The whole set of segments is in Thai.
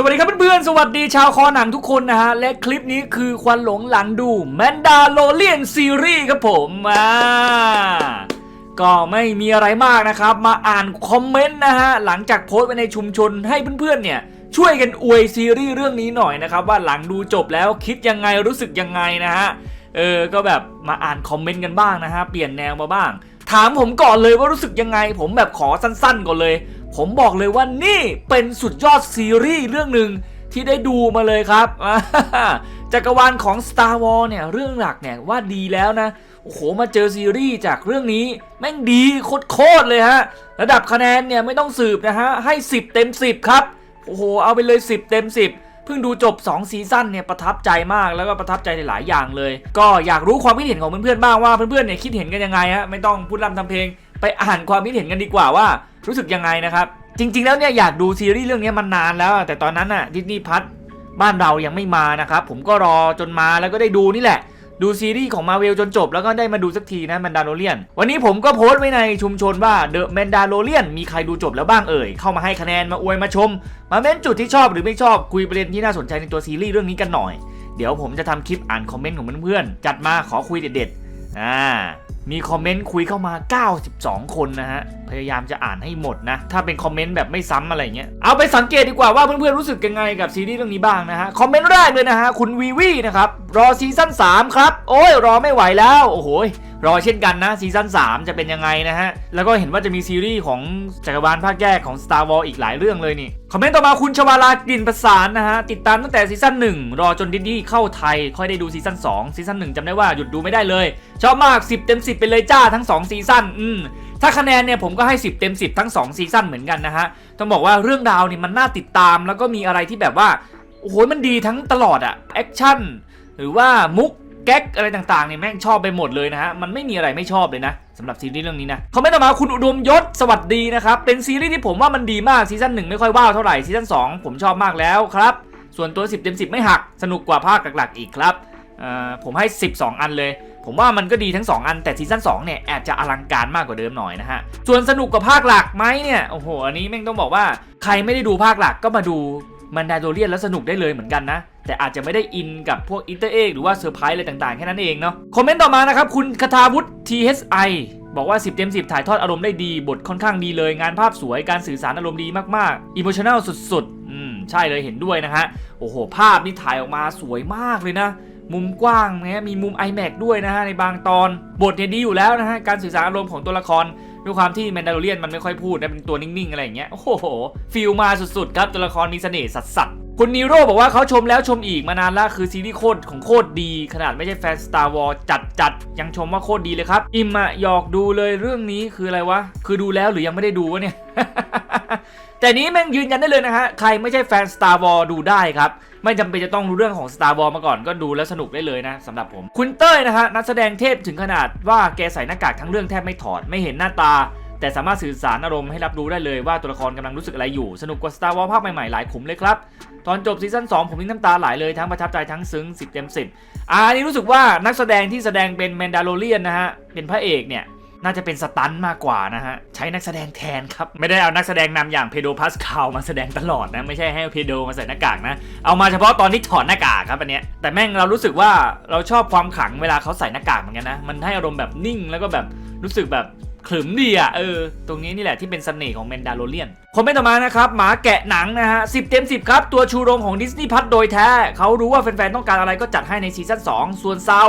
สวัสดีครับเพื่อนๆ สวัสดีชาวคอหนังทุกคนนะฮะ และคลิปนี้คือควันหลงหลังดูแมนดาโลเลียนซีรีส์ครับผมอ่าก็ไม่มีอะไรมากนะครับ มาอ่านคอมเมนต์นะฮะ หลังจากโพสต์ไว้ในชุมชนให้เพื่อนๆเนี่ย ช่วยกันอวยซีรีส์เรื่องนี้หน่อยนะครับ ว่าหลังดูจบแล้วคิดยังไงรู้สึกยังไงนะฮะ เออ ก็แบบมาอ่านคอมเมนต์กันบ้างนะฮะ เปลี่ยนแนวมาบ้าง ถามผมก่อนเลยว่ารู้สึกยังไง ผมแบบขอสั้นๆก่อนเลย ผมบอกเลยว่านี่เป็นสุดยอดซีรีส์เรื่องหนึ่งที่ได้ดูมาเลยครับจักรวาลของ Star Wars เนี่ยเรื่องหลักเนี่ยว่าดีแล้วนะโอ้โหมาเจอซีรีส์จากเรื่องนี้ แม่งดีโคตรๆเลยฮะ ระดับคะแนนเนี่ยไม่ต้องสืบนะฮะ ให้ 10 เต็ม 10 ครับ โอ้โห เอาไปเลย 10 เต็ม 10 เพิ่งดูจบ 2 ซีซั่นเนี่ยประทับใจมากแล้วก็ประทับใจในหลายอย่างเลย ก็อยากรู้ความคิดเห็นของเพื่อนๆบ้างว่าเพื่อนๆเนี่ยคิดเห็นกันยังไงฮะไม่ต้องพูดรำทำเพลง ไปอ่านความคิดเห็นกันดีกว่าว่า รู้สึกยังไงนะครับ จริง ๆ แล้วเนี่ยอยากดูซีรีส์เรื่องนี้มานานแล้ว แต่ตอนนั้นน่ะดิสนีย์พัทบ้านเรายังไม่มานะครับ ผมก็รอจนมาแล้วก็ได้ดูนี่แหละ ดูซีรีส์ของมาเวลจนจบ แล้วก็ได้มาดูสักทีนะแมนดาโลเลียนวันนี้ผมก็โพสต์ไว้ในชุมชนว่าเดอะแมนดาโลเลียนมีใครดูจบแล้วบ้างเอ่ย เข้ามาให้คะแนนมาอวยมาชม มาเม้นจุดที่ชอบหรือไม่ชอบคุยประเด็นที่น่าสนใจในตัวซีรีส์เรื่องนี้กันหน่อยเดี๋ยวผมจะทำคลิปอ่านคอมเมนต์ของเพื่อนๆจัดมาขอคุยเด็ดๆอ่า มีคอมเมนต์คุยเข้ามา 92 คนนะฮะ พยายามจะอ่านให้หมดนะ ถ้าเป็นคอมเมนต์แบบไม่ซ้ำอะไรเงี้ย เอาไปสังเกตดีกว่าว่าเพื่อนๆรู้สึกยังไงกับซีรีส์เรื่องนี้บ้างนะฮะ คอมเมนต์แรกเลยนะฮะ คุณวีวีนะครับ รอซีซั่น3ครับ โอ้ยรอไม่ไหวแล้ว โอ้โหรอเช่นกันนะซีซั่น3 จะเป็นยังไงนะฮะ แล้วก็เห็นว่าจะมีซีรีส์ของจักรวาลภาคแยกของ Star Wars อีกหลายเรื่องเลยนี่ คอมเมนต์ต่อมาคุณชวาลากลิ่นประสานนะฮะ ติดตามตั้งแต่ซีซั่น1 รอจนดิสนีย์เข้าไทย ค่อยได้ดูซีซั่น2ซีซั่น1จำได้ว่าหยุดดูไม่ได้เลย ชอบมาก 10 เต็ม 10 ไปเลยจ้าทั้ง 2 ซีซั่นอืม ถ้าคะแนนเนี่ยผมก็ให้ 10 เต็ม 10 ทั้ง 2 ซีซั่นเหมือนกันนะฮะ ต้องบอกว่าเรื่องราวเนี่ยมันน่าติดตาม แล้วก็มีอะไรที่แบบว่า โอ้โหมันดีทั้งตลอดอะแอคชั่นหรือว่ามุกแก๊กอะไรต่างๆเนี่ยแม่งชอบไปหมดเลยนะฮะ มันไม่มีอะไรไม่ชอบเลยนะสำหรับซีรีส์เรื่องนี้นะคอมเมนต์ต่อมาคุณอุดมยศสวัสดีนะครับ เป็นซีรีส์ที่ผมว่ามันดีมากซีซั่นหนึ่งไม่ค่อยว้าวเท่าไหร่ซีซั่น2ผมชอบมากแล้วครับ ส่วนตัว 10 เต็ม 10 ไม่หัก สนุกกว่าภาคหลักๆอีกครับผมให้ 12 อันเลย ผมว่ามันก็ดีทั้ง 2 อันแต่ซีซั่น2เนี่ยแอบจะอลังการมากกว่าเดิมหน่อยนะฮะ ส่วนสนุกกว่าภาคหลักไหมเนี่ยโอ้โหอันนี้แม่งต้องบอกว่าใครไม่ได้ดูภาคหลักก็มาดูมันดาโดเรียนแล้วสนุกได้เลยเหมือนกันนะ แต่อาจจะไม่ได้อินกับพวกอินเตอร์เอกหรือว่าเซอร์ไพรส์อะไรต่างๆ แค่นั้นเองเนาะคอมเมนต์ต่อมานะครับคุณคาทาวุฒิ TSI บอกว่า 10 เต็ม 10 ถ่ายทอดอารมณ์ได้ดี บทค่อนข้างดีเลย งานภาพสวยการสื่อสารอารมณ์ดีมากๆอิโมชันแนลสุดๆ อืม ใช่เลยเห็นด้วยนะฮะ โอ้โห ภาพนี่ถ่ายออกมาสวยมากเลยนะ มุมกว้างนะมีมุม iMac ด้วยนะฮะในบางตอนบทเนี่ยดีอยู่แล้วนะฮะการสื่อสารอารมณ์ของตัวละครด้วยความที่แมนดาโลเรียนมันไม่ค่อยพูดนะเป็นตัวนิ่งๆอะไรอย่างเงี้ยโอ้โหฟิลมาสุดๆครับตัวละครมีเสน่ห์สัสๆคุณนีโร่บอกว่าเขาชมแล้วชมอีกมานานละคือซีรีส์โคตรของโคตรดี ขนาดไม่ใช่แฟน Star Wars จัดจัดยังชมว่าโคตรดีเลยครับ อิมอะหยอกดูเลยเรื่องนี้คืออะไรวะ คือดูแล้วหรือยังไม่ได้ดูวะเนี่ย แต่นี้แม่งยืนยันได้เลยนะฮะ ใครไม่ใช่แฟน Star Wars ดูได้ครับ ไม่จำเป็นจะต้องรู้เรื่องของ Star Wars มาก่อนก็ดูแล้วสนุกได้เลยนะสำหรับผมคุณเต้ยนะฮะนักแสดงเทพถึงขนาดว่าแกใส่หน้ากากทั้งเรื่องแทบไม่ถอดไม่เห็นหน้าตา แต่สามารถสื่อสารอารมณ์ให้รับรู้ได้เลยว่าตัวละครกำลังรู้สึกอะไรอยู่ สนุกกว่า Star Wars ภาคใหม่ๆหลายขุมเลยครับ ตอนจบซีซั่น2 ผมนี่น้ำตาไหลเลยทั้งประทับใจทั้งซึ้ง10เต็ม10อ่าอันนี้รู้สึกว่านักแสดงที่แสดงเป็นแมนดาโลเรียนนะฮะเป็นพระเอกเนี่ย น่าจะเป็นสตันมากกว่านะฮะ ใช้นักแสดงแทนครับ ไม่ได้เอานักแสดงนำอย่างเพโดพาสคาลมาแสดงตลอดนะ ไม่ใช่ให้เพโดมาใส่หน้ากากนะ เอามาเฉพาะตอนที่ถอดหน้ากากครับอันเนี้ยแต่แม่งเรารู้สึกว่าเราชอบความขลังเวลาเขาใส่หน้ากากเหมือนกันนะ มันให้อารมณ์แบบนิ่งแล้วก็แบบรู้สึกแบบขรึมดีอะเออ ตรงนี้นี่แหละที่เป็นเสน่ห์ของแมนดาโลเรียนคอมเมนต์ต่อมานะครับ หมาแกะหนังนะฮะ10เต็ม 10 ครับ ตัวชูโรงของดิสนีย์พัทโดยแท้ เขารู้ว่าแฟนๆ ต้องการอะไรก็จัดให้ในซีซั่น2 ส่วนซาว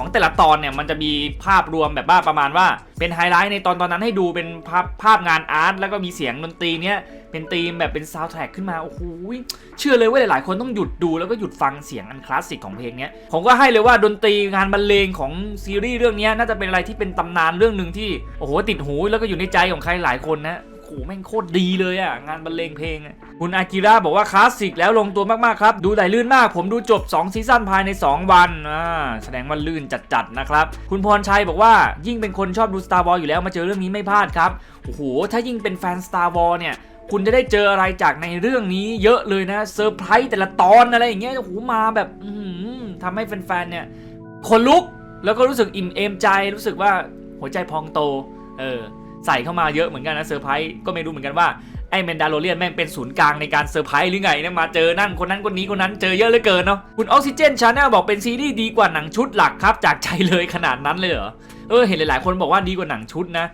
ของแต่ละตอนเนี่ยมันจะมีภาพรวมแบบว่าประมาณว่า เป็นไฮไลท์ในตอนตอนนั้นให้ดูเป็นภาพภาพงานอาร์ตแล้วก็มีเสียงดนตรีเนี้ยเป็นธีมแบบเป็นซาวด์แทร็กขึ้นมา โอ้โหเชื่อเลยว่าหลาย ๆ คนต้องหยุดดูแล้วก็หยุดฟังเสียงอันคลาสสิกของเพลงเนี้ยผมก็ให้เลยว่าดนตรีงานบรรเลงของซีรีส์เรื่องเนี้ยน่าจะเป็นอะไรที่เป็นตำนานเรื่องหนึ่งที่โอ้โหติดหูแล้วก็อยู่ในใจของใครหลายคนนะ หแม่งโคตรดีเลยอะ งานบรรเลงเพลง คุณอากิระบอกว่าคลาสสิกแล้วลงตัวมากๆครับ ดูไหลลื่นมาก ผมดูจบ 2 ซีซั่นภายใน 2 วันอ่าแสดงว่าลื่นจัดๆนะครับ คุณพรชัยบอกว่ายิ่งเป็นคนชอบดู Star Wars อยู่แล้วมาเจอเรื่องนี้ไม่พลาดครับโอ้โหถ้ายิ่งเป็นแฟน Star Wars เนี่ยคุณจะได้เจออะไรจากในเรื่องนี้เยอะเลยนะเซอร์ไพรส์แต่ละตอนอะไรอย่างเงี้ยโอ้โหมาแบบอื้อหือทำให้แฟนๆเนี่ยขนลุกแล้วก็รู้สึกอิ่มเอมใจรู้สึกว่าหัวใจพองโต เออ ใส่เข้ามาเยอะเหมือนกันนะเซอร์ไพรส์ก็ไม่รู้เหมือนกันว่าไอ้แมนดาโลเรียนแม่งเป็นศูนย์กลางในการเซอร์ไพรส์หรือไงนี่ยมาเจอนั่นคนนั้นคนนี้คนนั้นเจอเยอะเหลือเกินเนาะคุณออกซิเจนชาแนลบอกเป็นซีรีส์ดีกว่าหนังชุดหลักครับ จากใจเลยขนาดนั้นเลยเหรอเออเห็นหลายๆ คนบอกว่าดีกว่าหนังชุดนะ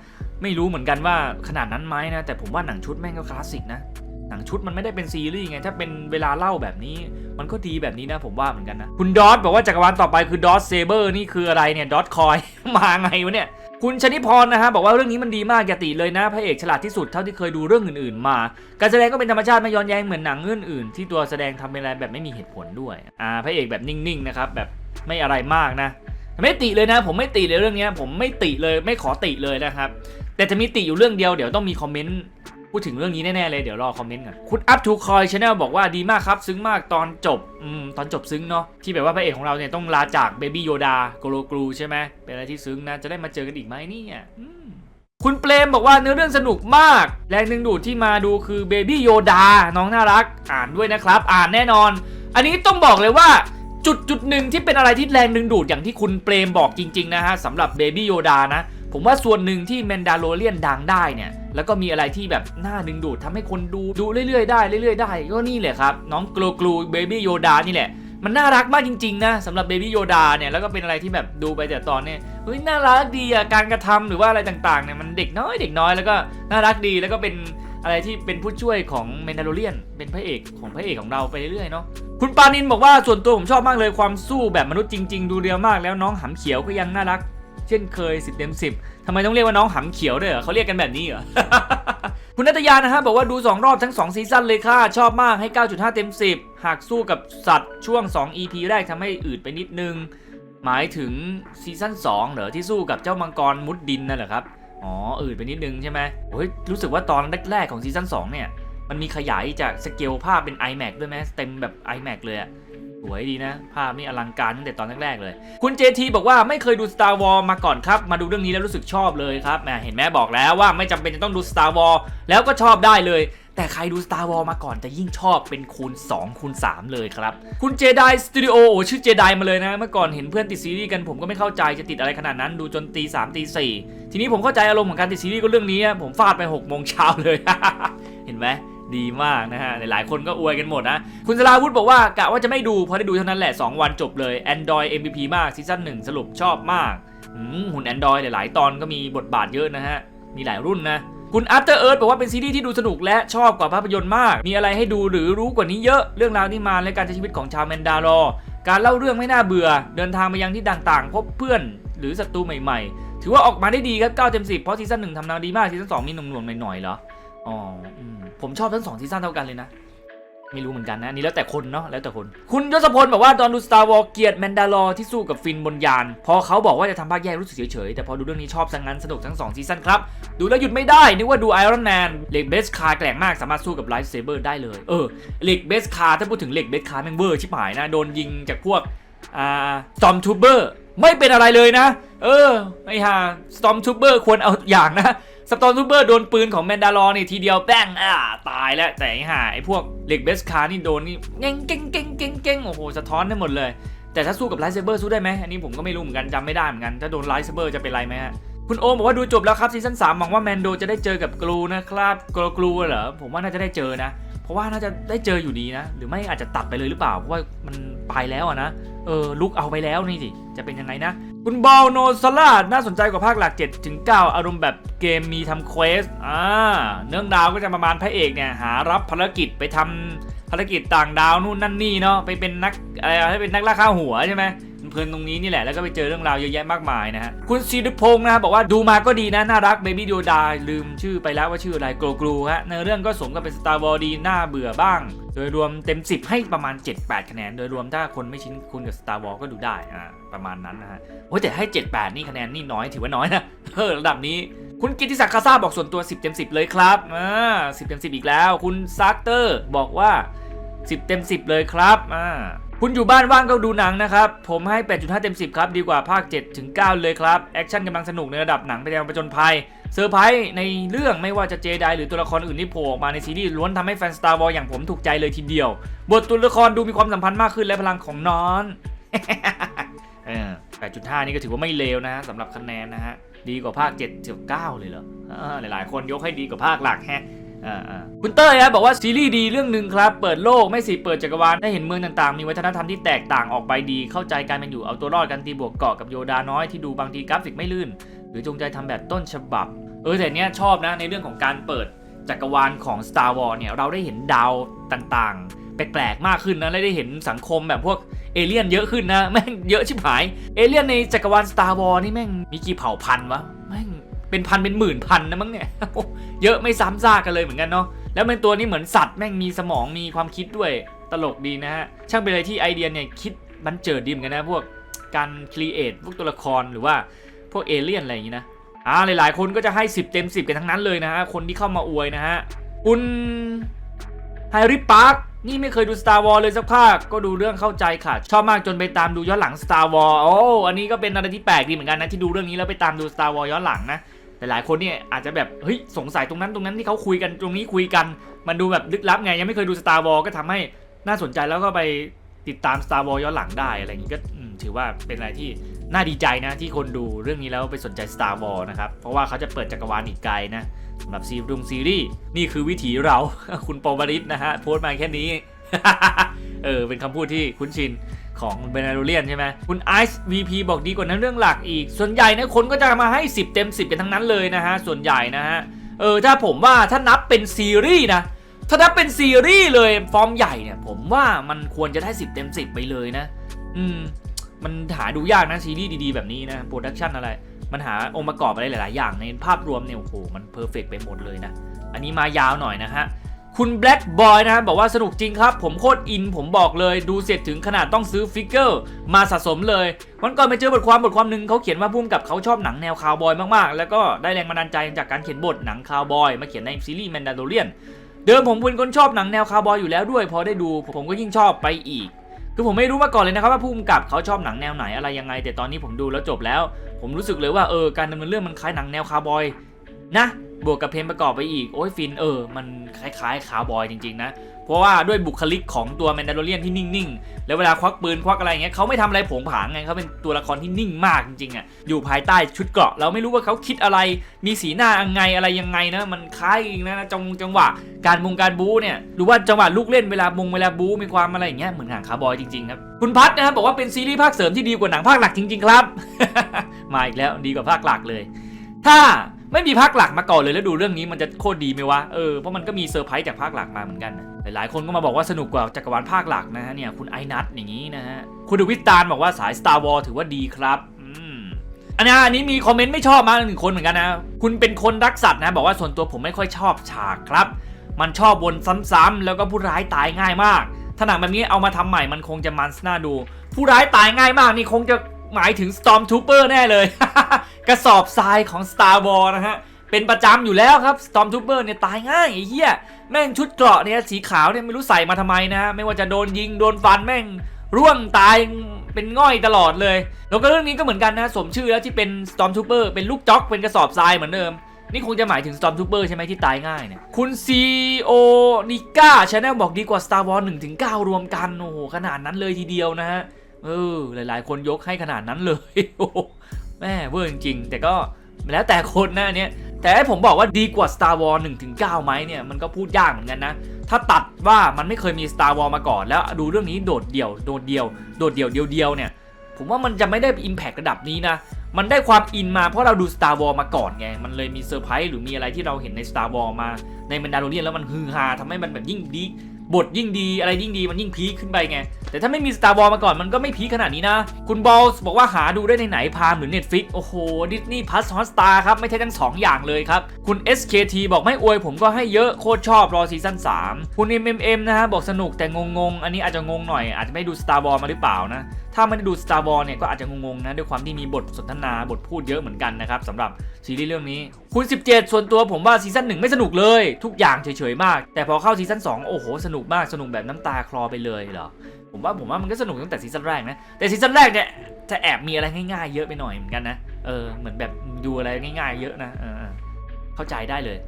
ไม่รู้เหมือนกันว่าขนาดนั้นไหมนะแต่ผมว่าหนังชุดแม่งก็คลาสสิกนะหนังชุดมันไม่ได้เป็นซีรีส์ไง ถ้าเป็นเวลาเล่าแบบนี้ มันก็ดีแบบนี้นะผมว่าเหมือนกันนะ คุณดอทบอกว่าจักรวาลต่อไปคือดอทเซเบอร์นี่คืออะไรเนี่ยดอทคอย มาไงวะเนี่ย คุณชนิพรนะฮะบอกว่าเรื่องนี้มันดีมากอย่าติเลยนะพระเอกฉลาดที่สุดเท่าที่เคยดูเรื่องอื่นๆ มา การแสดงก็เป็นธรรมชาติไม่ย้อนแย้งเหมือนหนังเรื่องอื่นที่ตัวแสดงทำเป็นอะไรแบบไม่มีเหตุผลด้วยอ่าพระเอกแบบนิ่งๆนะครับแบบไม่อะไรมากนะไม่ติเลยนะ ผมไม่ติเลยเรื่องนี้ผมไม่ติเลยไม่ขอติเลยนะครับ แต่จะมีติอยู่เรื่องเดียวเดี๋ยวต้องมีคอมเมนต์ พูดถึงเรื่องนี้แน่ๆเลยเดี๋ยวรอคอมเมนต์ก่อนคุณ up to coy channel บอกว่าดีมากครับ ซึ้งมากตอนจบอืมตอนจบซึ้งเนาะที่แบบว่าพระเอกของเราเนี่ยต้องลาจากเบบี้โยดาโกโลกรูใช่ไหมเป็นอะไรที่ซึ้งนะจะได้มาเจอกันอีกไหมเนี่ยคุณเปรมบอกว่าเนื้อเรื่องสนุกมาก แรงดึงดูดที่มาดูคือเบบี้โยดาน้องน่ารัก อ่านด้วยนะครับ อ่านแน่นอน อันนี้ต้องบอกเลยว่าจุดจุดหนึ่งที่เป็นอะไรที่แรงดึงดูดอย่างที่คุณเปรมบอกจริง ๆ นะฮะสำหรับเบบี้โยดานะ ผมว่าส่วนหนึ่งที่แมนดาโลเรียนดังได้เนี่ย แล้วก็มีอะไรที่แบบน่าดึงดูดทำให้คนดูดูเรื่อยๆได้เรื่อยๆได้ก็นี่แหละครับ น้องกลูกลูเบบี้โยดานี่แหละมันน่ารักมากจริงๆนะสำหรับเบบี้โยดาเนี่ยแล้วก็เป็นอะไรที่แบบดูไปแต่ตอนเนี่ยเฮ้ยน่ารักดีอะการกระทำหรือว่าอะไรต่างๆเนี่ยมันเด็กน้อยเด็กน้อยแล้วก็น่ารักดีแล้วก็เป็นอะไรที่เป็นผู้ช่วยของแมนดาโลเรียนเป็นพระเอกของพระเอกของเราไปเรื่อยๆเนาะคุณปานินบอกว่าส่วนตัวผมชอบมากเลยความสู้แบบมนุษย์จริง ๆ ดูเรียวมากแล้วน้องหำเขียวก็ยังน่ารัก เช่นเคย10เต็ม10ทำไมต้องเรียกว่าน้องหำเขียวด้วยเหรอเขาเรียกกันแบบนี้เหรอ คุณนัตยานะฮะบอกว่าดู 2 รอบทั้ง 2 ซีซั่นเลยค่ะ ชอบมากให้ 9.5 เต็ม 10 หากสู้กับสัตว์ช่วง 2 EP แรกทำให้อืดไปนิดนึง หมายถึงซีซั่น2เหรอที่สู้กับเจ้ามังกรมุดดินนั่นเหรอครับอ๋ออืดไปนิดนึงใช่ไหมโอ้ยรู้สึกว่าตอนแรกๆของซีซั่น2เนี่ยมันมีขยายจากสเกลภาพเป็น iMac ด้วยไหมเต็มแบบ iMac เลยอะ วยดีนะ ภาพนี่อลังการตั้งแต่ตอนแรกๆเลย คุณ JT บอกว่าไม่เคยดู Star Wars มาก่อนครับ มาดูเรื่องนี้แล้วรู้สึกชอบเลยครับแหมเห็นแม่บอกแล้วว่าไม่จำเป็นจะต้องดู Star Wars แล้วก็ชอบได้เลยแต่ใครดู Star Wars มาก่อนจะยิ่งชอบเป็นคูณ 2 คูณ 3 เลยครับ คุณ Jedi Studio โอ้ชื่อ Jedi มาเลยนะ เมื่อก่อนเห็นเพื่อนติดซีรีส์กันผมก็ไม่เข้าใจจะติดอะไรขนาดนั้น ดูจนตีสามตีสี่ทีนี้ผมเข้าใจอารมณ์ของการติดซีรีส์ก็เรื่องนี้อะผมฟาดไป6โมงเช้าเลย เห็นไหม ดีมากนะฮะ หลายๆ คนก็อวยกันหมดนะ คุณสลาวุธบอกว่ากะว่าจะไม่ดู พอได้ดูเท่านั้นแหละ 2 วันจบเลย Android MVP มากซีซั่น1 สรุปชอบมากหุ่น Android หลาย ๆ ตอนก็มีบทบาทเยอะนะฮะ มีหลายรุ่นนะ คุณ After Earth บอกว่าเป็นซีรีส์ที่ดูสนุกและชอบกว่าภาพยนตร์มาก มีอะไรให้ดูหรือรู้กว่านี้เยอะ เรื่องราวที่มาและการใช้ชีวิตของชาวแมนดารอ การเล่าเรื่องไม่น่าเบื่อ เดินทางไปยังที่ต่างๆ พบเพื่อน หรือศัตรูใหม่ ๆ ถือว่าออกมาได้ดีครับ9เต็ม10เพราะซีซั่นหนึ่งทำแนวดีมากซีซั่นสองมีหน่วงๆหน่อยๆเหรอ อ๋อผมชอบทั้งสองซีซั่นเท่ากันเลยนะ ไม่รู้เหมือนกันนะอันนี่แล้วแต่คนเนาะแล้วแต่คน คุณยศพลบอกว่าตอนดู Star Wars เกียดแมนดาลอที่สู้กับฟินบนยาน พอเขาบอกว่าจะทำภาคแยกรู้สึกเฉยๆ แต่พอดูเรื่องนี้ชอบสังงั้นสนุกทั้ง2ซีซั่นครับ ดูแล้วหยุดไม่ได้ นึกว่าดูไอรอนแมนเหล็กเบสคาแกร่งมากสามารถสู้กับไลท์เซเบอร์ได้เลยเออเหล็กเบสคาถ้าพูดถึงเหล็กเบสคาแม่งเวอร์ชิบหายนะโดนยิงจากพวกอ่าสตอมทูเบอร์ไม่เป็นอะไรเลยนะ เออไอ้ห่าสตอมทูเบอร์ควรเอาอย่างนะ สตอมทูเบอร์โดนปืนของแมนดาลอนี่ทีเดียวแป้งอ่าตายแล้วแต่ไอ้ห่าไอ้พวกเหล็กเบสคาร์นี่โดนนี่เก่งเก่งเก่งเก่งเก่งโอ้โหสะท้อนได้หมดเลย แต่ถ้าสู้กับไลท์เซเบอร์สู้ได้ไหมอันนี้ผมก็ไม่รู้เหมือนกันจำไม่ได้เหมือนกันถ้าโดนไลท์เซเบอร์จะเป็นไรไหมฮะคุณโอมบอกว่าดูจบแล้วครับซีซั่น3หวังว่าแมนโดจะได้เจอกับกลูนะครับกลูกลูเหรอผมว่าน่าจะได้เจอนะ เพราะว่าน่าจะได้เจออยู่ดีนะ หรือไม่อาจจะตัดไปเลยหรือเปล่าเพราะว่ามันไปแล้วนะเออลุกเอาไปแล้วนี่สิจะเป็นยังไงนะ คุณบอลโนซาร่าน่าสนใจกว่าภาคหลัก7ถึง9อารมณ์แบบเกมมีทำเควสอ่าเนื่องดาวก็จะประมาณพระเอกเนี่ยหารับภารกิจไปทำภารกิจต่างดาวนู่นนั่นนี่เนาะไปเป็นนักอะไรให้เป็นนักล่าข้าหัวใช่ไหม เพลินตรงนี้นี่แหละแล้วก็ไปเจอเรื่องราวเยอะแยะมากมายนะฮะคุณซีดุพงศ์นะครับบอกว่าดูมาก็ดีนะน่ารักเบบี้โดดาลืมชื่อไปแล้วว่าชื่ออะไรกลกลูฮะในเรื่องก็สมกับเป็นสตาร์วอร์ดีน่าเบื่อบ้าง โดยรวมเต็ม 10 ให้ประมาณ 7-8 คะแนน โดยรวมถ้าคนไม่ชินคุณกับ Star Wars ก็ดูได้อ่าประมาณนั้นนะฮะโอ้แต่ให้ 7-8 นี่คะแนนนี่น้อยถือว่าน้อยนะเออระดับนี้คุณกิติศักดิ์คาซาบอกส่วนตัว 10 เต็ม 10 เลยครับอ่า10 เต็ม 10 อีกแล้ว คุณซักเตอร์บอกว่า 10 เต็ม 10 เลยครับอ่า คุณอยู่บ้านว่างก็ดูหนังนะครับ ผมให้ 8.5 เต็ม 10 ครับ ดีกว่าภาค 7 ถึง 9 เลยครับ แอคชั่นกำลังสนุกในระดับหนังไปแนวประจนภัยเซอร์ไพรส์ในเรื่องไม่ว่าจะเจไดหรือตัวละครอื่นที่โผล่ออกมาในซีรีส์ล้วนทำให้แฟน Star Wars อย่างผมถูกใจเลยทีเดียว บทตัวละครดูมีความสัมพันธ์มากขึ้นและพลังของนอน8.5 นี่ก็ถือว่าไม่เลวนะฮะสำหรับคะแนนนะฮะ ดีกว่าภาค7เกือบ9เลยเหรออ่าหลายๆ คนยกให้ดีกว่าภาคหลักแฮะ คุณเต้ยนะบอกว่าซีรีส์ดีเรื่องหนึ่งครับ เปิดโลกไม่สิเปิดจักรวาลได้เห็นเมืองต่างๆ มีวัฒนธรรมที่แตกต่างออกไปดี เข้าใจการเป็นอยู่เอาตัวรอดกันตีบวกเกาะกับโยดาน้อยที่ดูบางทีกราฟิกไม่ลื่น หรือจงใจทำแบบต้นฉบับ เออแต่เนี้ยชอบนะในเรื่องของการเปิดจักรวาลของ Star Wars เนี่ยเราได้เห็นดาวต่างๆ แปลกๆมากขึ้นนะและได้เห็นสังคมแบบพวกเอเลี่ยนเยอะขึ้นนะแม่งเยอะชิบหายเอเลี่ยนในจักรวาล Star Wars นี่แม่งมีกี่เผ่าพันธุ์วะ เป็นพันเป็นหมื่นพันนะมั้งเนี่ยเยอะไม่ซ้ำซากกันเลยเหมือนกันเนาะแล้วเป็นตัวนี้เหมือนสัตว์แม่งมีสมองมีความคิดด้วยตลกดีนะฮะช่างเป็นอะไรที่ไอเดียเนี่ยคิดบันเจิดดีเหมือนกันนะพวกการครีเอทพวกตัวละครหรือว่าพวกเอเลี่ยนอะไรอย่างนี้นะอ่าหลายๆ คนก็จะให้ 10 เต็ม 10 กันทั้งนั้นเลยนะฮะคนที่เข้ามาอวยนะฮะคุณไฮริปาร์คนี่ไม่เคยดู Star Wars เลยสักภาค ก็ดูเรื่องเข้าใจค่ะ ชอบมากจนไปตามดูย้อนหลัง Star Wars โอ้อันนี้ก็เป็นอะไรที่แปลกดีเหมือนกันนะที่ดูเรื่องนี้แล้วไปตามดู Star Wars ย้อนหลังนะ หลายคนเนี่ยอาจจะแบบเฮ้ยสงสัยตรงนั้นตรงนั้นที่เขาคุยกันตรงนี้คุยกัน มันดูแบบลึกลับไงยังไม่เคยดู Star Wars ก็ทำให้น่าสนใจแล้วก็ไปติดตาม Star Wars ย้อนหลังได้อะไรอย่างนี้ก็ถือว่าเป็นอะไรที่น่าดีใจนะที่คนดูเรื่องนี้แล้วไปสนใจ Star Wars นะครับ เพราะว่าเขาจะเปิดจักรวาลอีกไกลนะสำหรับซีรุงซีรีส์นี่คือวิถีเราคุณปวริศนะฮะโพสต์มาแค่นี้ เออเป็นคำพูดที่คุ้นชิน ของเบนาโรเลียนใช่ไหมคุณไอซ์ VP บอกดีกว่านั้นเรื่องหลักอีก ส่วนใหญ่นะคนก็จะมาให้ 10 เต็ม 10 กันทั้งนั้นเลยนะฮะ ส่วนใหญ่นะฮะ เออ ถ้าผมว่าถ้านับเป็นซีรีส์นะ ถ้านับเป็นซีรีส์เลยฟอร์มใหญ่เนี่ย ผมว่ามันควรจะได้ 10 เต็ม 10 ไปเลยนะ อืม มันหาดูยากนะซีรีส์ดีๆแบบนี้นะโปรดักชันอะไร มันหาองค์ประกอบอะไรหลาย ๆ อย่างในภาพรวมเนี่ยโอ้โหมันเพอร์เฟกไปหมดเลยนะ อันนี้มายาวหน่อยนะฮะ คุณ Black Boy นะฮะบบอกว่าสนุกจริงครับ ผมโคตรอิน ผมบอกเลยดูเสร็จถึงขนาดต้องซื้อฟิกเกอร์มาสะสมเลย วันก่อนไปเจอบทความบทความหนึ่งเขาเขียนว่าพุ่มกับเขาชอบหนังแนวคาวบอยมากๆ แล้วก็ได้แรงบันดาลใจจากการเขียนบทหนังคาวบอยมาเขียนในซีรีส์แมนดาโ o เรียนเดิมผมเป็นคนชอบหนังแนวคาวบอยอยู่แล้วด้วย พอได้ดูผมก็ยิ่งชอบไปอีกคือผมไม่รู้มาก่อนเลยนะครับว่าผู้กำกับเขาชอบหนังแนวไหนอะไรยังไง แต่ตอนนี้ผมดูแล้วจบแล้ว ผมรู้สึกเลยว่าเออการดำเนินเรื่องมันคล้ายหนังแนวคาวบอยนะ บวกกับเพลงประกอบไปอีก โอ้ยฟินเออ มันคล้ายๆคาวบอยจริง ๆ นะ เพราะว่าด้วยบุคลิกของตัวแมนดาโลเรียนที่นิ่ง ๆ แล้วเวลาควักปืนควักอะไรเงี้ยเขาไม่ทำอะไรผงผางไงเขาเป็นตัวละครที่นิ่งมากจริงๆอะอยู่ภายใต้ชุดเกราะเราไม่รู้ว่าเขาคิดอะไร มีสีหน้ายังไงอะไรยังไงนะมันคล้ายอีกนะจังจังหวะการมงการบู๊เนี่ยหรือว่าจังหวะลูกเล่นเวลามงเวลาบู๊มีความอะไรอย่างเงี้ยเหมือนหนังคาวบอยจริงๆครับคุณพัฒนะครับบอกว่าเป็นซีรีส์ภาคเสริมที่ดีกว่าหนังภาคหลักจริง ๆ ครับ มาอีกแล้วดีกว่าภาคหลักเลย ถ้า ไม่มีภาคหลักมาก่อนเลยแล้วดูเรื่องนี้มันจะโคตรดีไหมวะเออเพราะมันก็มีเซอร์ไพรส์จากภาคหลักมาเหมือนกันหลายๆคนก็มาบอกว่าสนุกกว่าจักรวาลภาคหลักนะฮะเนี่ยคุณไอนัทอย่างนี้นะฮะคุณดวิตตานบอกว่าสาย Star Wars ถือว่าดีครับอันนี้อันนี้มีคอมเมนต์ไม่ชอบมาหนึ่งคนเหมือนกันนะคุณเป็นคนรักสัตว์นะบอกว่าส่วนตัวผมไม่ค่อยชอบฉากครับ มันชอบวนซ้ำๆแล้วก็ผู้ร้ายตายง่ายมาก ถ้าหนังแบบนี้เอามาทำใหม่มันคงจะมันน่าดู ผู้ร้ายตายง่ายมากนี่คงจะหมายถึง Stormtrooper แน่เลย กระสอบทรายของ Star Wars นะฮะ เป็นประจำอยู่แล้วครับ Stormtrooper เนี่ยตายง่ายไอ้เหี้ย แม่งชุดเกราะเนี่ยสีขาวเนี่ยไม่รู้ใส่มาทำไมนะ ไม่ว่าจะโดนยิงโดนฟันแม่งร่วงตายเป็นง่อยตลอดเลย แล้วก็เรื่องนี้ก็เหมือนกันนะสมชื่อแล้วที่เป็น Stormtrooper เป็นลูกจ็อกเป็นกระสอบทรายเหมือนเดิมนี่คงจะหมายถึง Stormtrooper ใช่ไหมที่ตายง่ายเนี่ย คุณ CEO นิก้าชาแนลบอกดีกว่า Star Wars 1ถึง9รวมกัน โอ้โห ขนาดนั้นเลยทีเดียวนะฮะ เออ หลายๆ คนยกให้ขนาดนั้นเลย แม่เวอร์จริงๆแต่ก็แล้วแต่คนนะอันเนี้ยแต่ให้ผมบอกว่าดีกว่า Star Wars 1ถึง9ไหมเนี่ยมันก็พูดยากเหมือนกันนะ ถ้าตัดว่ามันไม่เคยมี Star Wars มาก่อน แล้วดูเรื่องนี้โดดเดี่ยวโดดเดี่ยวโดดเดี่ยวเดียวๆเนี่ยผมว่ามันจะไม่ได้ Impact ระดับนี้นะ มันได้ความอินมาเพราะเราดู Star Wars มาก่อนไง มันเลยมีเซอร์ไพรส์หรือมีอะไรที่เราเห็นใน Star Wars มาในมันดาโลเรียนแล้วมันฮือฮาทำให้มันแบบยิ่งดี บทยิ่งดีอะไรยิ่งดีมันยิ่งพีคขึ้นไปไง แต่ถ้าไม่มี Star Wars มาก่อนมันก็ไม่พีคขนาดนี้นะ คุณบอลบอกว่าหาดูได้ในไหนพามหรือ Netflix โอ้โห Disney Plus Hotstar ครับ ไม่ใช่ทั้ง 2 อย่างเลยครับ คุณ SKT บอกไม่อวยผมก็ให้เยอะโคตรชอบรอซีซั่น3 คุณ MMM นะฮะบอกสนุกแต่งงๆ อันนี้อาจจะงงหน่อย อาจจะไม่ดู Star Wars มาหรือเปล่านะ ถ้าไม่ได้ดู Star Wars เนี่ยก็อาจจะงงๆนะด้วยความที่มีบทสนทนาบทพูดเยอะเหมือนกันนะครับสำหรับซีรีส์เรื่องนี้คุณ 17 ส่วนตัวผมว่าซีซั่นหนึ่งไม่สนุกเลย ทุกอย่างเฉยๆมาก แต่พอเข้าซีซั่น2โอ้โหสนุกุกมากสนุกแบบน้ำตาคลอไปเลยเหรอผมว่าผมว่ามันก็สนุกตั้งแต่ซีซั่นแรกนะแต่ซีซั่นแรกเนี่ยจะแอบมีอะไรง่ายๆ เยอะไปหน่อยเหมือนกันนะเออเหมือนแบบดูอะไรง่ายๆ เยอะนะเออเข้าใจได้เลย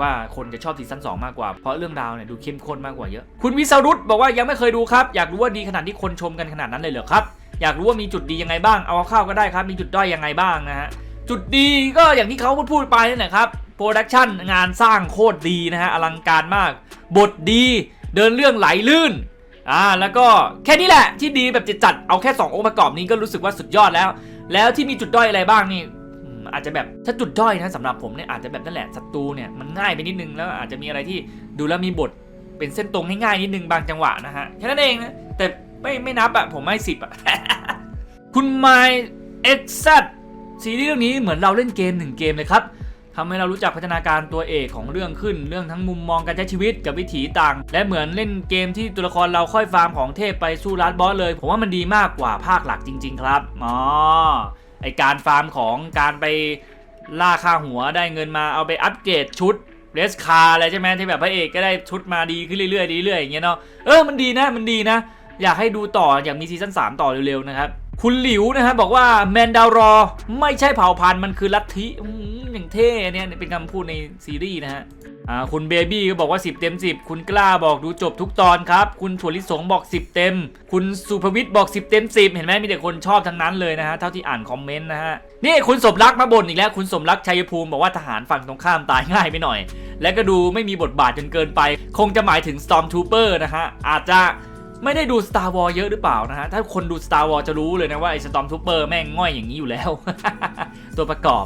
ว่าคนจะชอบซีซั่น2มากกว่าเพราะเรื่องราวเนี่ยดูเข้มข้นมากกว่าเยอะ คุณวิสรุตบอกว่ายังไม่เคยดูครับ อยากรู้ว่าดีขนาดที่คนชมกันขนาดนั้นเลยเหรอครับอยากรู้ว่ามีจุดดียังไงบ้างเอาเข้าก็ได้ครับ มีจุดด้อยยังไงบ้างนะฮะจุดดีก็อย่างที่เขาพูดพูดไปนั่นแหละครับโปรดักชันงานสร้างโคตรดีนะฮะอลังการมาก บทดี เดินเรื่องไหลลื่นอ่าแล้วก็แค่นี้แหละที่ดีแบบจัดๆเอาแค่ 2 องค์ประกอบนี้ก็รู้สึกว่าสุดยอดแล้ว แล้วที่มีจุดด้อยอะไรบ้างนี่อืมอาจจะแบบถ้าจุดด้อยนะสำหรับผมเนี่ยอาจจะแบบนั่นแหละศัตรูเนี่ยมันง่ายไปนิดนึงแล้วอาจจะมีอะไรที่ดูแล้วมีบทเป็นเส้นตรงง่ายๆนิดนึงบางจังหวะนะฮะแค่นั้นเองนะแต่ไม่ไม่นับอะผมให้สิบอะคุณไมเอ็กซัซีรีส์เรื่องนี้เหมือนเราเล่นเกมหนึ่งเกมเลยครับ ทำให้เรารู้จักพัฒนาการตัวเอกของเรื่องขึ้น เรื่องทั้งมุมมองการใช้ชีวิตกับวิถีต่าง และเหมือนเล่นเกมที่ตัวละครเราค่อยฟาร์มของเทพไปสู้รัดบอสเลย ผมว่ามันดีมากกว่าภาคหลักจริง ๆ ครับอ๋อไอการฟาร์มของการไปล่าค่าหัวได้เงินมาเอาไปอัปเกรดชุดเรสคาอะไรใช่ไหมที่แบบพระเอกก็ได้ชุดมาดีขึ้นเรื่อยๆดีเรื่อยๆอย่างเงี้ยเนาะเออมันดีนะมันดีนะ อยากให้ดูต่ออยากมีซีซั่น3ต่อเร็วๆนะครับ คุณหลิวนะฮะบอกว่าแมนดารอไม่ใช่เผ่าพันธุ์มันคือลัทธิอย่างเท่เนี่ยเป็นคำพูดในซีรีส์นะฮะคุณเบบี้ก็บอกว่า 10 เต็ม 10 คุณกล้าบอกดูจบทุกตอนครับ คุณถั่วลิสงบอก 10 เต็ม คุณสุภวิทย์บอก 10 เต็ม 10 เห็นไหมมีแต่คนชอบทั้งนั้นเลยนะฮะ เท่าที่อ่านคอมเมนต์นะฮะ นี่คุณสมรักมาบ่นอีกแล้ว คุณสมรักชัยภูมิบอกว่าทหารฝั่งตรงข้ามตายง่ายไปหน่อย และก็ดูไม่มีบทบาทจนเกินไป คงจะหมายถึง Stormtrooper นะฮะอาจจะ ไม่ได้ดู Star Wars เยอะหรือเปล่านะฮะ ถ้าคนดู Star Wars จะรู้เลยนะว่าไอ้ Stormtrooper แม่งง่อยอย่างนี้อยู่แล้ว ตัวประกอบ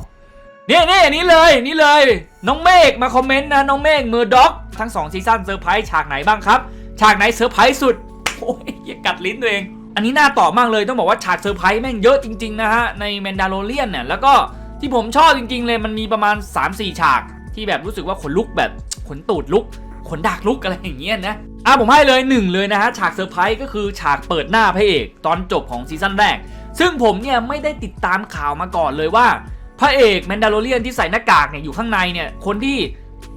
เนี่ยเนี่ยนี่เลยนี่เลย น้องเมฆมาคอมเมนต์นะ น้องเมฆมือด็อก ทั้ง2ซีซั่นเซอร์ไพรส์ฉากไหนบ้างครับ ฉากไหนเซอร์ไพรส์สุด โอ้ยอย่ากัดลิ้นตัวเอง อันนี้น่าต่อมากเลยต้องบอกว่าฉากเซอร์ไพรส์แม่งเยอะจริงๆนะฮะในแมนดาโลเรียนเนี่ยแล้วก็ที่ผมชอบจริงๆเลยมันมีประมาณ 3-4 ฉาก ที่แบบรู้สึกว่าขนลุกแบบขนตูดลุก ขนดากลุกอะไรอย่างเงี้ยนะอะผมให้เลยหนึ่งเลยนะฮะฉากเซอร์ไพรส์ก็คือฉากเปิดหน้าพระเอกตอนจบของซีซั่นแรก ซึ่งผมเนี่ยไม่ได้ติดตามข่าวมาก่อนเลยว่า พระเอกแมนดาโลเรียนที่ใส่หน้ากากเนี่ยอยู่ข้างในเนี่ยคนที่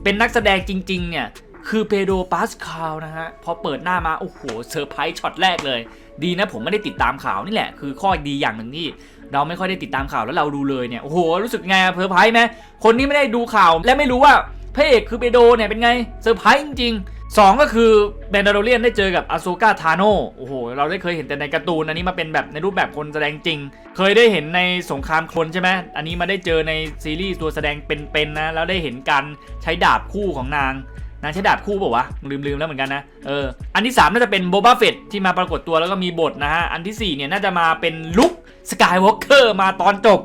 เป็นนักแสดงจริง ๆ เนี่ยคือเปโดปาสคาลนะฮะพอเปิดหน้ามา โอ้โหเซอร์ไพรส์ช็อตแรกเลย ดีนะผมไม่ได้ติดตามข่าวนี่แหละ คือข้อดีอย่างหนึ่งที่เราไม่ค่อยได้ติดตามข่าวแล้วเราดูเลยเนี่ย โอ้โห รู้สึกไงเซอร์ไพรส์ไหมคนที่ไม่ได้ดูข่าวและไม่รู้ว่า พระเอกคือเปโดเนี่ยเป็นไงเซอร์ไพรส์จริงๆสองก็คือแบนดาโรเลียนได้เจอกับอาโซกาทาโนโอ้โห เราได้เคยเห็นแต่ในการ์ตูน อันนี้มาเป็นแบบในรูปแบบคนแสดงจริง เคยได้เห็นในสงครามคนใช่ไหมอันนี้มาได้เจอในซีรีส์ตัวแสดงเป็นๆนะ แล้วได้เห็นการใช้ดาบคู่ของนาง นางใช้ดาบคู่ป่าวะ ลืมๆแล้วเหมือนกันนะ เออ อันที่ 3 น่าจะเป็นโบบาเฟตที่มาปรากฏตัวแล้วก็มีบทนะฮะ อันทีสี่4 เนี่ยน่าจะมาเป็นลุคสกายวอล์กเกอร์มาตอนจบ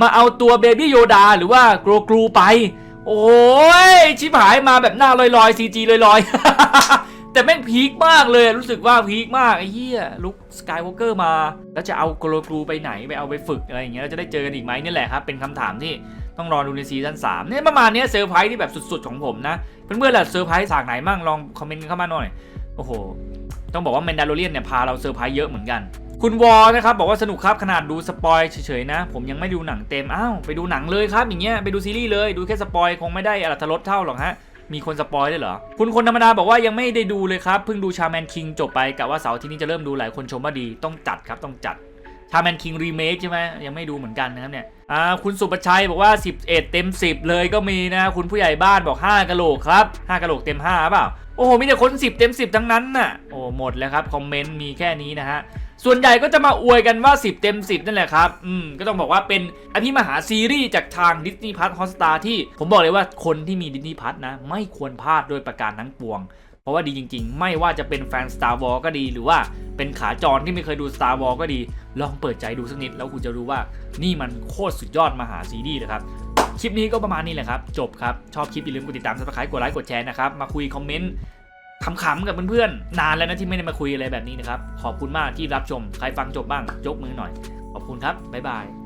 มาเอาตัวเบบี้โยดาหรือว่าโกรกรูไป โอ้ยชิบหายมาแบบหน้าลอยๆ CG ลอยๆ แต่แม่งพีคมากเลยรู้สึกว่าพีคมากไอ้เหี้ยลุคสกายวอล์กเกอร์มา แล้วจะเอาโกรกรูไปไหนไปเอาไปฝึกอะไรอย่างเงี้ยแล้วจะได้เจอกันอีกไหมนี่แหละครับ เป็นคำถามที่ต้องรอดูในซีซั่น3เนี่ยประมาณเนี้ยเซอร์ไพรส์ที่แบบสุดๆ ของผมนะ เพื่อนๆล่ะเซอร์ไพรส์ฉากไหนมั่งลองคอมเมนต์กันเข้ามาหน่อยโอ้โหต้องบอกว่าแมนดาโลเรียนเนี่ยพาเราเซอร์ไพรส์เยอะเหมือนกัน คุณวอลนะครับบอกว่าสนุกครับขนาดดูสปอยเฉยๆนะ ผมยังไม่ดูหนังเต็มอ้าวไปดูหนังเลยครับอย่างเงี้ยไปดูซีรีส์เลยดูแค่สปอยคงไม่ได้อรรถรสเท่าหรอกฮะมีคนสปอยได้เหรอ คุณคนธรรมดาบอกว่ายังไม่ได้ดูเลยครับเพิ่งดูชาแมนคิงจบไปกะว่าเสาร์ที่นี้จะเริ่มดูหลายคนชมว่าดีต้องจัดครับต้องจัดชาแมนคิงรีเมคใช่ไหมยังไม่ดูเหมือนกันนะครับเนี่ยอ่าคุณสุประชัยบอกว่า 11 เต็ม 10 เลยก็มีนะคุณผู้ใหญ่บ้านบอก 5กะโหลกครับ 5กะโหลกเต็ม5เปล่าโอ้โหมีแต่คน 10 เต็ม 10 ทั้งนั้นน่ะโอ้หมดแล้วครับคอมเมนต์มีแค่นี้นะฮะ ส่วนใหญ่ก็จะมาอวยกันว่า 10 เต็ม 10 นั่นแหละครับ อืม ก็ต้องบอกว่าเป็นอภิมหาซีรีส์จากทาง Disney Plus Hotstar ที่ผมบอกเลยว่าคนที่มี Disney Plus นะ ไม่ควรพลาดโดยประการทั้งปวง เพราะว่าดีจริง ๆ ไม่ว่าจะเป็นแฟน Star Wars ก็ดี หรือว่าเป็นขาจรที่ไม่เคยดู Star Wars ก็ดี ลองเปิดใจดูสักนิด แล้วคุณจะรู้ว่านี่มันโคตรสุดยอดมหาซีรีส์เลยครับคลิปนี้ก็ประมาณนี้แหละครับ จบครับ ชอบคลิปอย่าลืมกดติดตาม subscribe กดไลค์ กดแชร์นะครับ มาคุยคอมเมนต์ ขำๆกับเพื่อนๆนานแล้วนะที่ไม่ได้มาคุยอะไรแบบนี้นะครับ ขอบคุณมากที่รับชม ใครฟังจบบ้างยกมือหน่อย ขอบคุณครับ บ๊ายบาย